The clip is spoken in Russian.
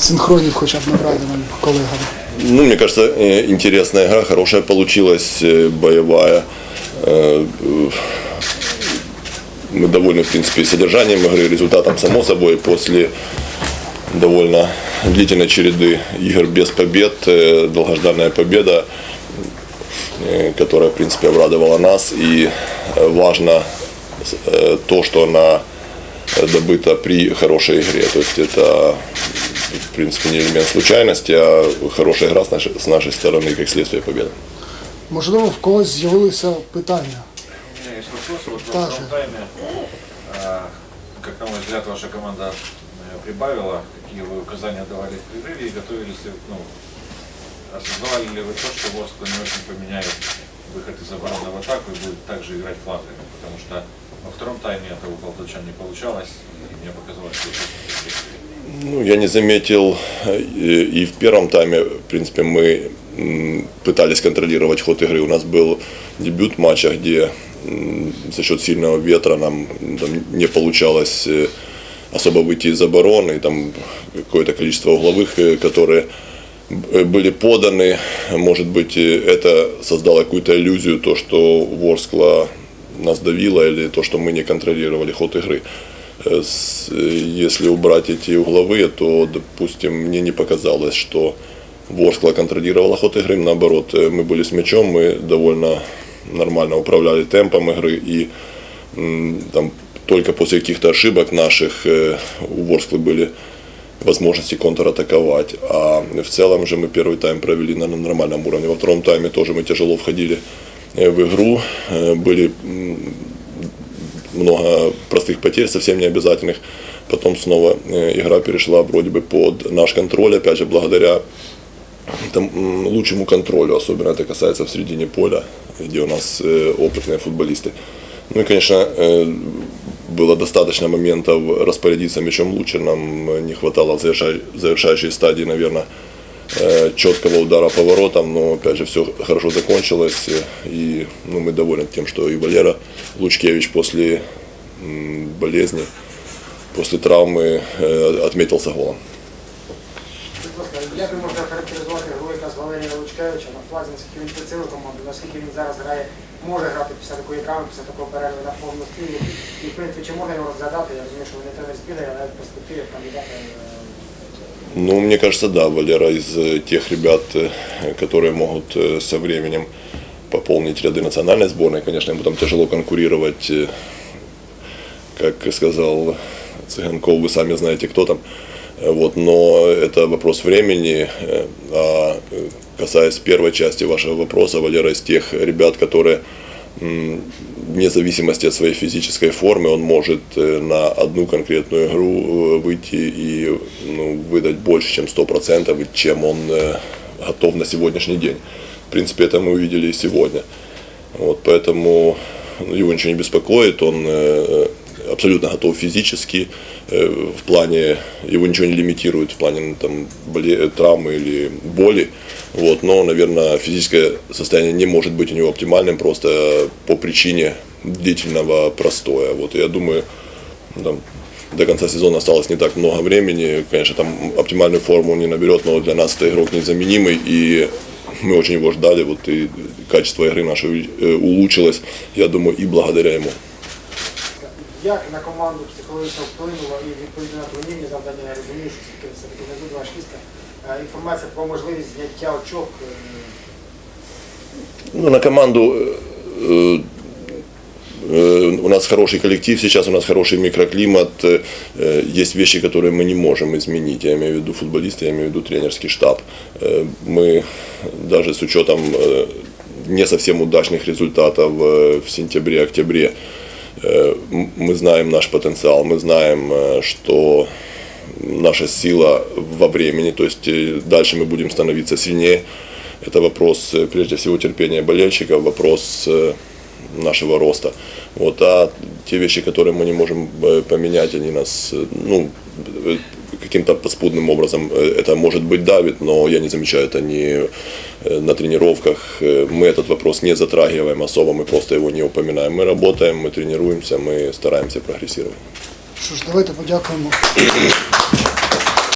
синхронів хоча б набрати нам? Ну, мне кажется, интересная игра, хорошая получилась, боевая. Мы довольны, в принципе, содержанием игры, результатом, само собой, после довольно длительной череды игр без побед, э, долгожданная победа, э, которая, в принципе, обрадовала нас. И важно э, то, что она добыта при хорошей игре. То есть это, в принципе, не элемент случайности, а хорошая игра с нашей, с нашей стороны, как следствие победы. Можливо, в когось з'явилися питання. У меня есть вопрос. Вот во Даже. втором тайме, как на мой взгляд, ваша команда э, прибавила, какие вы указания давали в прерыве и готовились ли, ну, осознавали ли вы то, что Ворскла не очень поменяет выход из обороны в атаку и будет также играть флангами, потому что во втором тайме это у полтавчан не получалось, и мне показалось, что это Ну, я не заметил э, и в первом тайме, в принципе, мы пытались контролировать ход игры. У нас был дебют матча, где за счет сильного ветра нам там, не получалось э, особо выйти из обороны. И Там какое-то количество угловых, э, которые были поданы. Может быть, это создало какую-то иллюзию, то, что Ворскла нас давила, или то, что мы не контролировали ход игры. Если убрать эти угловые, то, допустим, мне не показалось, что Ворскла контролировала ход игры. Наоборот, э, мы были с мячом, мы довольно нормально управляли темпом игры. И там, только после каких-то ошибок наших э, у Ворсклы были возможности контратаковать. А в целом же мы первый тайм провели на нормальном уровне. Во втором тайме тоже мы тяжело входили э, в игру. Были много простых потерь, совсем не обязательных. Потом снова э, игра перешла вроде бы под наш контроль, опять же, благодаря там, лучшему контролю, особенно это касается в середине поля, где у нас э, опытные футболисты. Ну и, конечно, э, было достаточно моментов распорядиться мячом лучше, нам не хватало в заверша- завершающей стадии, наверное, четкого удара по воротам, но опять же все хорошо закончилось, э, и ну, мы довольны тем, что и Валера Лучкевич после м, болезни, после травмы э, отметился голом. Будь ласка, як ви можете характеризувати гру якраз Валерія Лучкевича на флазі, наскільки він підсилив команду, наскільки він зараз грає, може грати після такої травми, після такого перерви на повну силу. І в принципі, чи можна його розглядати? Я розумію, що ви не тренер збірної, але в перспективі кандидата. ну, мне кажется, да, Валера из э, тех ребят, э, которые могут э, со временем пополнить ряды национальной сборной. Конечно, ему там тяжело конкурировать, как сказал Цыганков, вы сами знаете, кто там. Вот, но это вопрос времени. А касаясь первой части вашего вопроса, Валера из тех ребят, которые вне зависимости от своей физической формы, он может э, на одну конкретную игру э, выйти и ну, выдать больше, чем 100%, чем он э, готов на сегодняшний день. В принципе, это мы увидели сегодня. Вот, поэтому ну, его ничего не беспокоит, он абсолютно готов физически, э, в плане, его ничего не лимитирует в плане ну, там, боле- травмы или боли. Вот, но, наверное, физическое состояние не может быть у него оптимальным просто по причине длительного простоя. Вот, я думаю, ну, там, до конца сезона осталось не так много времени. Конечно, там оптимальную форму не наберет, но для нас это игрок незаменимый. И мы очень его ждали. Вот и качество игры нашей э, улучшилось, я думаю, и благодаря ему. Як на команду психологічно вплинуло і відповідно на турнірні завдання, я розумію, що все-таки все-таки внизу два шістка. Е, Інформація про можливість зняття очок. е, Ну, на команду э, э, у нас хороший коллектив сейчас, у нас хороший микроклимат. э, э, Есть вещи, которые мы не можем изменить. Я имею в виду футболисты, я имею в виду тренерский штаб. Э, Мы даже с учетом э, не совсем удачных результатов э, в сентябре-октябре, э, м- мы знаем наш потенциал, мы знаем, э, что наша сила во времени, то есть э, дальше мы будем становиться сильнее. Это вопрос, э, прежде всего, терпения болельщиков, вопрос э, нашего роста. Вот, а те вещи, которые мы не можем э, поменять, они нас, э, ну, э, каким-то подспудным образом э, это может быть давит, но я не замечаю это ни э, на тренировках. Э, Мы этот вопрос не затрагиваем особо, мы просто его не упоминаем. Мы работаем, мы тренируемся, мы стараемся прогрессировать. Що ж, давайте подякуємо